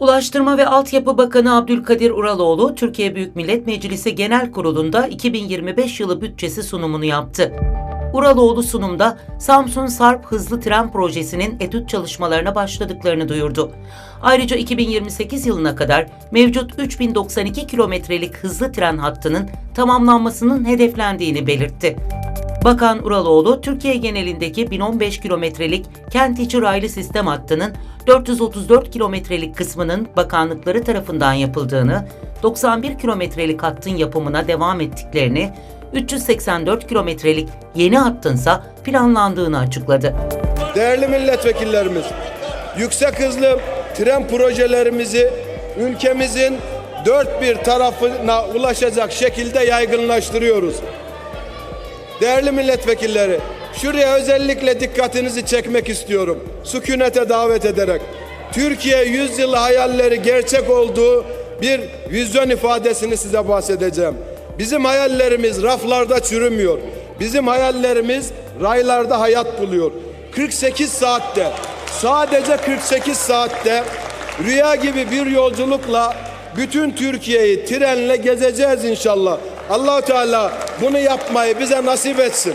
Ulaştırma ve Altyapı Bakanı Abdülkadir Uraloğlu, Türkiye Büyük Millet Meclisi Genel Kurulu'nda 2025 yılı bütçesi sunumunu yaptı. Uraloğlu sunumda Samsun Sarp Hızlı Tren Projesi'nin etüt çalışmalarına başladıklarını duyurdu. Ayrıca 2028 yılına kadar mevcut 3092 kilometrelik hızlı tren hattının tamamlanmasının hedeflendiğini belirtti. Bakan Uraloğlu, Türkiye genelindeki 1015 kilometrelik kent içi raylı sistem hattının 434 kilometrelik kısmının bakanlıkları tarafından yapıldığını, 91 kilometrelik hattın yapımına devam ettiklerini, 384 kilometrelik yeni hattınsa planlandığını açıkladı. Değerli milletvekillerimiz, yüksek hızlı tren projelerimizi ülkemizin dört bir tarafına ulaşacak şekilde yaygınlaştırıyoruz. Değerli milletvekilleri, şuraya özellikle dikkatinizi çekmek istiyorum. Sükunete davet ederek. Türkiye yüzyıl hayalleri gerçek olduğu bir vizyon ifadesini size bahsedeceğim. Bizim hayallerimiz raflarda çürümüyor. Bizim hayallerimiz raylarda hayat buluyor. 48 saatte, sadece 48 saatte rüya gibi bir yolculukla bütün Türkiye'yi trenle gezeceğiz inşallah. Allahu Teala bunu yapmayı bize nasip etsin.